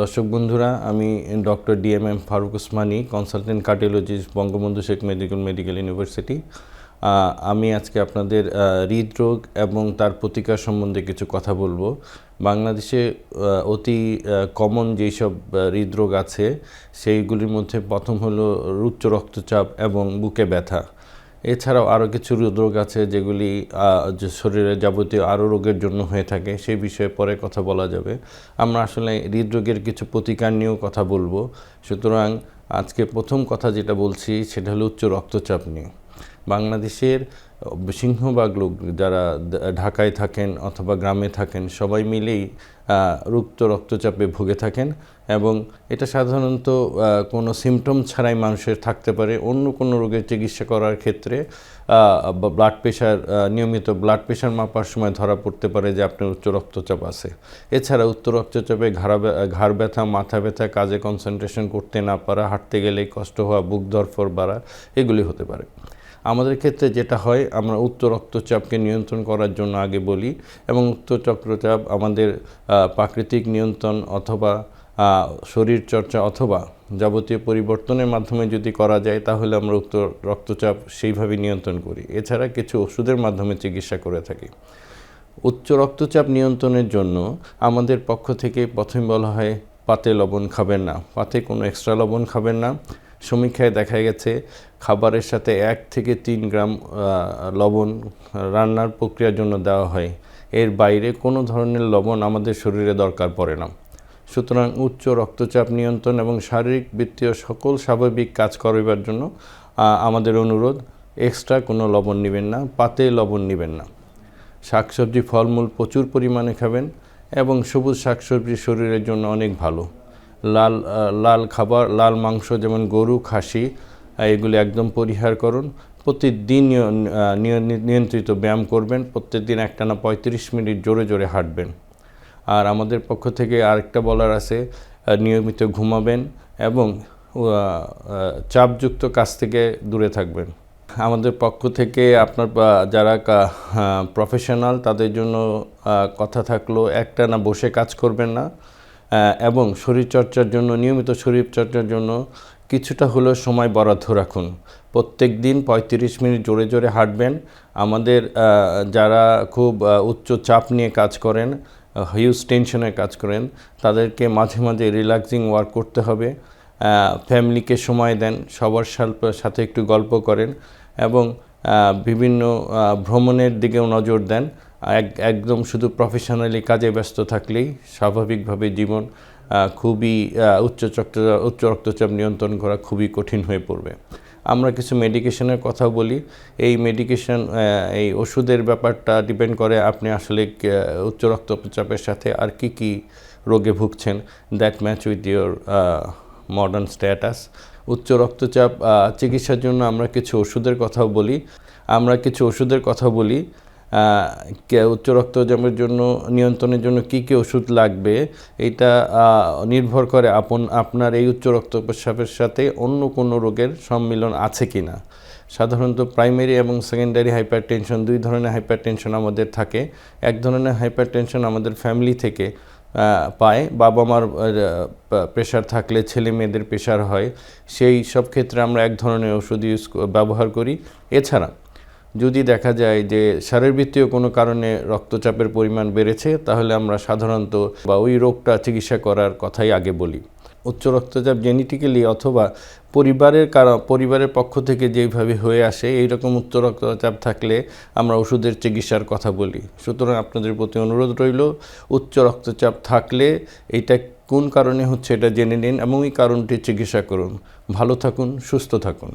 দর্শক বন্ধুরা আমি doctor DMM Faruk Usmani consultant cardiologist Bangabandhu Sheikh medical medical university. আমি আজকে আপনাদের হৃদরোগ এবং তার প্রতিকার সম্বন্ধে কিছু কথা বলব। বাংলাদেশে অতি কমন যেসব আহ, হৃদরোগ আছে সেইগুলির মধ্যে প্রথম হলো উচ্চ রক্তচাপ এবং বুকে ব্যথা। এছাড়াও আরও কিছু হৃদরোগ আছে যেগুলি যে শরীরে যাবতীয় আরও রোগের জন্য হয়ে থাকে, সেই বিষয়ে পরে কথা বলা যাবে। আমরা আসলে হৃদরোগের কিছু প্রতিকার নিয়েও কথা বলব। সুতরাং আজকে প্রথম কথা যেটা বলছি, সেটা হলো উচ্চ রক্তচাপ নিয়ে। বাংলাদেশের সিংহভাগ লোক যারা ঢাকায় থাকেন অথবা গ্রামে থাকেন, সবাই মিলেই রুক্ত রক্তচাপে ভুগে থাকেন এবং এটা সাধারণত কোনো সিমটম ছাড়াই মানুষের থাকতে পারে। অন্য কোনো রোগের চিকিৎসা করার ক্ষেত্রে ব্লাড প্রেশার নিয়মিত ব্লাড প্রেশার মাপার সময় ধরা পড়তে পারে যে আপনার উচ্চ রক্তচাপ আছে। এছাড়া উচ্চ রক্তচাপে ঘাড়া ঘাড় ব্যথা, মাথা ব্যথা, কাজে কনসেন্ট্রেশন করতে না পারা, হাঁটতে গেলে কষ্ট হওয়া, বুক ধরফর বাড়া, এগুলি হতে পারে। আমাদের ক্ষেত্রে যেটা হয়, আমরা উচ্চ রক্তচাপকে নিয়ন্ত্রণ করার জন্য আগে বলি এবং উচ্চ রক্তচাপ আমাদের প্রাকৃতিক নিয়ন্ত্রণ অথবা শরীর চর্চা অথবা যাবতীয় পরিবর্তনের মাধ্যমে যদি করা যায়, তাহলে আমরা উচ্চ রক্তচাপ সেইভাবে নিয়ন্ত্রণ করি। এছাড়া কিছু ওষুধের মাধ্যমে চিকিৎসা করে থাকি। উচ্চ রক্তচাপ নিয়ন্ত্রণের জন্য আমাদের পক্ষ থেকে প্রথমে বলা হয়, পাতে লবণ খাবেন না। পাতে কোনো এক্সট্রা লবণ খাবেন না। সমীক্ষায় দেখা গেছে খাবারের সাথে এক থেকে তিন গ্রাম লবণ রান্নার প্রক্রিয়ার জন্য দেওয়া হয়। এর বাইরে কোনো ধরনের লবণ আমাদের শরীরে দরকার পড়ে না। সুতরাং উচ্চ রক্তচাপ নিয়ন্ত্রণ এবং শারীরিক বৃত্তীয় সকল স্বাভাবিক কাজ করিবার জন্য আমাদের অনুরোধ এক্সট্রা কোনো লবণ নেবেন না, পাতে লবণ নেবেন না। শাকসবজি, ফলমূল প্রচুর পরিমাণে খাবেন এবং সবুজ শাকসবজি শরীরের জন্য অনেক ভালো। লাল লাল খাবার, লাল মাংস, যেমন গরু, খাসি এগুলি একদম পরিহার করুন। প্রতিদিন নিয়ন্ত্রিত ব্যায়াম করবেন। প্রত্যেক প্রত্যেকদিন একটানা পঁয়ত্রিশ মিনিট জোরে জোরে হাঁটবেন। আর আমাদের পক্ষ থেকে আরেকটা বলার আছে নিয়মিত ঘুমাবেন এবং চাপযুক্ত কাজ থেকে দূরে থাকবেন। আমাদের পক্ষ থেকে আপনার যারা প্রফেশনাল তাদের জন্য কথা থাকল, একটা না বসে কাজ করবেন না। এবং শরীরচর্চার জন্য, নিয়মিত শরীরচর্চার জন্য কিছুটা হলেও সময় বরাদ্দ রাখুন। প্রত্যেক দিন পঁয়ত্রিশ মিনিট জোরে জোরে হাঁটবেন। আমাদের যারা খুব উচ্চ চাপ নিয়ে কাজ করেন হিউজ টেনশনে কাজ করেন, তাদেরকে মাঝে মাঝে রিল্যাক্সিং ওয়ার্ক করতে হবে। ফ্যামিলিকে সময় দেন, সবার সাথে একটু গল্প করেন এবং বিভিন্ন ভ্রমণের দিকেও নজর দেন। একদম শুধু প্রফেশনালি কাজে ব্যস্ত থাকলেই স্বাভাবিকভাবে জীবন খুবই উচ্চ রক্ত উচ্চ রক্তচাপ নিয়ন্ত্রণ করা খুবই কঠিন হয়ে পড়বে। আমরা কিছু মেডিকেশনের কথা বলি। এই মেডিকেশন এই ওষুধের ব্যাপারটা ডিপেন্ড করে আপনি আসলে উচ্চ রক্তচাপের সাথে আর কি কি রোগে ভুগছেন। That match with your modern status উচ্চ রক্তচাপ চিকিৎসার জন্য আমরা কিছু ওষুধের কথাও বলি। আমরা কিছু ওষুধের কথা বলি। উচ্চ রক্তচাপের জন্য, নিয়ন্ত্রণের জন্য কি কি ওষুধ লাগবে, এটা নির্ভর করে আপন, আপনার এই উচ্চ রক্তচাপের সাথে অন্য কোনো রোগের সম্মিলন আছে কি না সাধারণত প্রাইমারি এবং সেকেন্ডারি হাইপার টেনশন দুই ধরনের হাইপার টেনশন আমাদের থাকে। এক ধরনের হাইপার টেনশন আমাদের ফ্যামিলি থেকে পায়। বাবা মার প্রেশার থাকলে ছেলে মেয়েদের প্রেশার হয়। সেই সব ক্ষেত্রে আমরা এক ধরনের ওষুধ ইউজ ব্যবহার করি। এছাড়া যদি দেখা যায় যে শারীরবৃত্তীয় কোনো কারণে রক্তচাপের পরিমাণ বেড়েছে, তাহলে আমরা সাধারণত বা ওই রোগটা চিকিৎসা করার কথাই আগে বলি। উচ্চ রক্তচাপ জেনেটিক্যালি অথবা পরিবারের কারণ, পরিবারের পক্ষ থেকে যেভাবে হয়ে আসে, এইরকম উচ্চ রক্তচাপ থাকলে আমরা ওষুধের চিকিৎসার কথা বলি। সুতরাং আপনাদের প্রতি অনুরোধ রইল, উচ্চ রক্তচাপ থাকলে এটা কোন কারণে হচ্ছে এটা জেনে নিন এবং এই কারণটি চিকিৎসা করুন। ভালো থাকুন, সুস্থ থাকুন।